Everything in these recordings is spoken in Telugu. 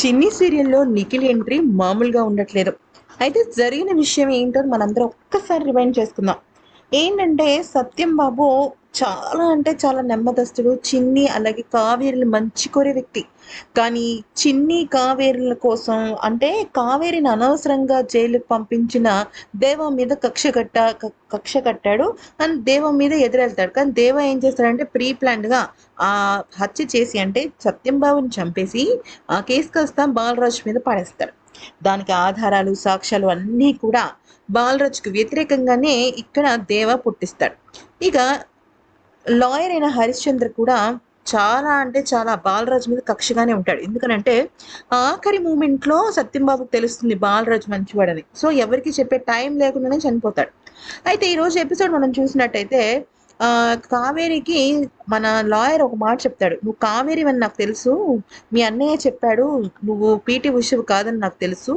చిన్ని సీరియల్లో నిఖిల్ ఎంట్రీ మామూలుగా ఉండట్లేదు. అయితే జరిగిన విషయం ఏంటో మనందరం ఒక్కసారి రిమైండ్ చేసుకుందాం. ఏంటంటే సత్యం బాబు చాలా అంటే చాలా నెమ్మదస్తుడు చిన్ని అలాగే కావేరిని మంచి కోరే వ్యక్తి. కానీ చిన్ని కావేరుల కోసం అంటే కావేరిని అనవసరంగా జైలుకు పంపించిన దేవ మీద కక్ష కట్ట కక్ష కట్టాడు. అండ్ దేవ మీద ఎదురెళ్తాడు. కానీ దేవ ఏం చేస్తాడంటే ప్రీ గా ఆ హత్య చేసి అంటే సత్యం బాబుని చంపేసి ఆ కేసు కాస్త బాలరాజు మీద పడేస్తాడు. దానికి ఆధారాలు సాక్ష్యాలు అన్నీ కూడా బాలరాజుకు వ్యతిరేకంగానే ఇక్కడ దేవ పుట్టిస్తాడు. ఇక లాయర్ అయిన హరిశ్చంద్ర కూడా చాలా అంటే చాలా బాలరాజు మీద కక్షగానే ఉంటాడు. ఎందుకనంటే ఆఖరి మూమెంట్లో సత్యంబాబుకు తెలుస్తుంది బాలరాజు మంచివాడని. సో ఎవరికి చెప్పే టైం లేకుండానే చనిపోతాడు. అయితే ఈరోజు ఎపిసోడ్ మనం చూసినట్టయితే కావేరికి మన లాయర్ ఒక మాట చెప్తాడు. నువ్వు కావేరి అని నాకు తెలుసు. మీ అన్నయ్య చెప్పాడు. నువ్వు పీటీ ఉషవు కాదని నాకు తెలుసు.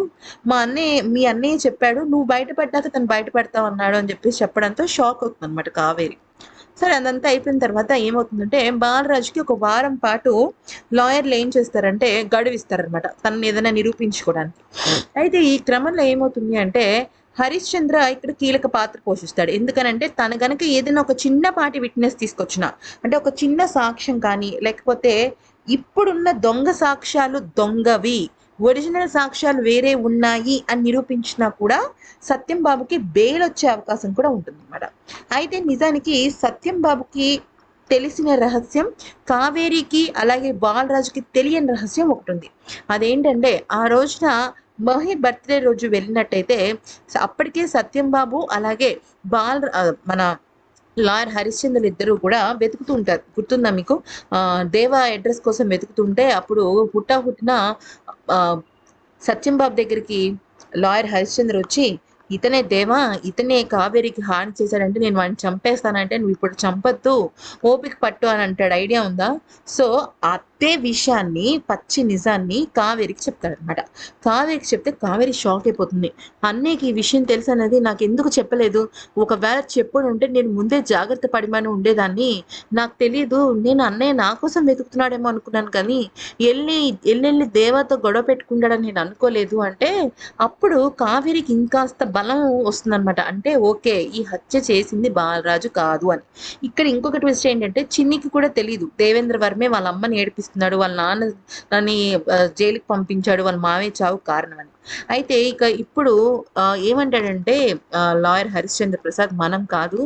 మా అన్నయ్య మీ అన్నయ్య చెప్పాడు. నువ్వు బయటపడ్డాక తను బయటపడతావు అన్నాడు అని చెప్పేసి చెప్పడంతో షాక్ అవుతుంది అనమాట కావేరి. సరే అదంతా అయిపోయిన తర్వాత ఏమవుతుందంటే బాలరాజుకి ఒక వారం పాటు లాయర్లు ఏం చేస్తారంటే గడువిస్తారనమాట తనని ఏదైనా నిరూపించుకోవడానికి. అయితే ఈ క్రమంలో ఏమవుతుంది అంటే హరిశ్చంద్ర ఇక్కడ కీలక పాత్ర పోషిస్తాడు. ఎందుకనంటే తన గనక ఏదైనా ఒక చిన్నపాటి విట్నెస్ తీసుకొచ్చిన అంటే ఒక చిన్న సాక్ష్యం కానీ లేకపోతే ఇప్పుడున్న దొంగ సాక్ష్యాలు దొంగవి ఒరిజినల్ సాక్ష్యాలు వేరే ఉన్నాయి అని నిరూపించినా కూడా సత్యం బాబుకి బెయిల్ వచ్చే అవకాశం కూడా ఉంటుంది అన్నమాట అయితే నిజానికి సత్యం బాబుకి తెలిసిన రహస్యం కావేరికి అలాగే బాలరాజుకి తెలియని రహస్యం ఒకటి ఉంది. అదేంటంటే ఆ రోజున మహి బర్త్డే రోజు వెళ్ళినట్టయితే అప్పటికే సత్యం బాబు అలాగే బాల్ మన లాయర్ హరిశ్చంద్రులు ఇద్దరు కూడా వెతుకుతూ ఉంటారు. గుర్తుందా మీకు? దేవా అడ్రస్ కోసం వెతుకుతుంటే అప్పుడు హుట్టా హుట్టిన సత్యంబాబు సత్యం బాబు దగ్గరికి లాయర్ హరిశ్చంద్ర వచ్చి ఇతనే దేవా ఇతనే కావేరికి హాని చేశాడంటే నేను వాడిని చంపేస్తానంటే నువ్వు ఇప్పుడు చంపొద్దు ఓపిక పట్టు అని అంటాడు. ఐడియా ఉందా? సో అదే విషయాన్ని పచ్చి నిజాన్ని కావేరికి చెప్తాడనమాట కావేరికి చెప్తే కావేరి షాక్ అయిపోతుంది. అన్నయ్యకి ఈ విషయం తెలుసు అనేది నాకు ఎందుకు చెప్పలేదు? ఒకవేళ చెప్పుడు ఉంటే నేను ముందే జాగ్రత్త పడిమని ఉండేదాన్ని. నాకు తెలియదు నేను అన్నయ్య నా కోసం వెతుకుతున్నాడేమో అనుకున్నాను కానీ వెళ్ళి ఎల్లెళ్ళి దేవతో గొడవ పెట్టుకుంటాడని నేను అనుకోలేదు అంటే అప్పుడు కావేరికి ఇంకాస్త బలం వస్తుందన్నమాట. అంటే ఓకే ఈ హత్య చేసింది బాలరాజు కాదు అని. ఇక్కడ ఇంకొక ట్విస్ట్ ఏంటంటే చిన్నికి కూడా తెలియదు దేవేంద్ర వర్మే వాళ్ళ అమ్మని ఏడిపిస్తున్నాడు వాళ్ళ నాన్న నన్ను జైలుకి పంపించాడు వాళ్ళ మావే చావు కారణం అని. అయితే ఇక ఇప్పుడు ఏమంటాడంటే లాయర్ హరిశ్చంద్ర ప్రసాద్ మనం కాదు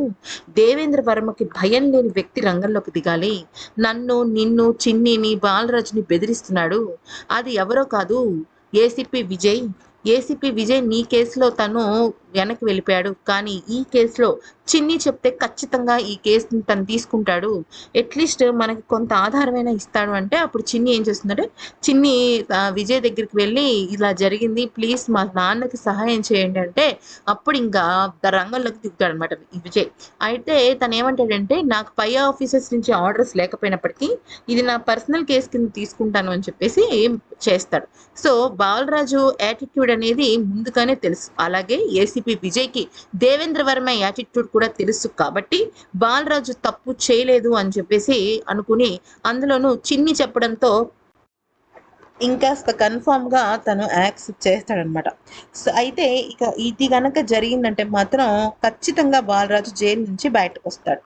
దేవేంద్ర వర్మకి భయం లేని వ్యక్తి రంగంలోకి దిగాలి. నన్ను నిన్ను చిన్నిని బాలరాజుని బెదిరిస్తున్నాడు. అది ఎవరో కాదు ఏసీపీ విజయ్. ఏసీపీ విజయ్ నీ కేసులో తను వెనక్కి వెళ్ళిపోయాడు. కానీ ఈ కేసులో చిన్ని చెప్తే ఖచ్చితంగా ఈ కేసు తను తీసుకుంటాడు. అట్లీస్ట్ మనకి కొంత ఆధారమైన ఇస్తాడు అంటే అప్పుడు చిన్ని ఏం చేస్తుందంటే చిన్ని విజయ్ దగ్గరికి వెళ్ళి ఇలా జరిగింది ప్లీజ్ మా నాన్నకి సహాయం చేయండి అంటే అప్పుడు ఇంకా రంగంలోకి దిగుతాడు అనమాట విజయ్. అయితే తను ఏమంటాడంటే నాకు పై ఆఫీసర్స్ నుంచి ఆర్డర్స్ లేకపోయినప్పటికీ ఇది నా పర్సనల్ కేసు కింద తీసుకుంటాను అని చెప్పేసి చేస్తాడు. సో బాలరాజు యాటిట్యూడ్ అనేది ముందుగానే తెలుసు. అలాగే ఏసీ వైసీపీ విజయ్కి దేవేంద్ర వర్మ యాటిట్యూడ్ కూడా తెలుసు కాబట్టి బాలరాజు తప్పు చేయలేదు అని చెప్పేసి అనుకుని అందులోనూ చిన్ని చెప్పడంతో ఇంకాస్త కన్ఫామ్గా తను యాక్సెప్ట్ చేస్తాడనమాట సో అయితే ఇక ఇది గనక జరిగిందంటే మాత్రం ఖచ్చితంగా బాలరాజు జైలు నుంచి బయటకు వస్తాడు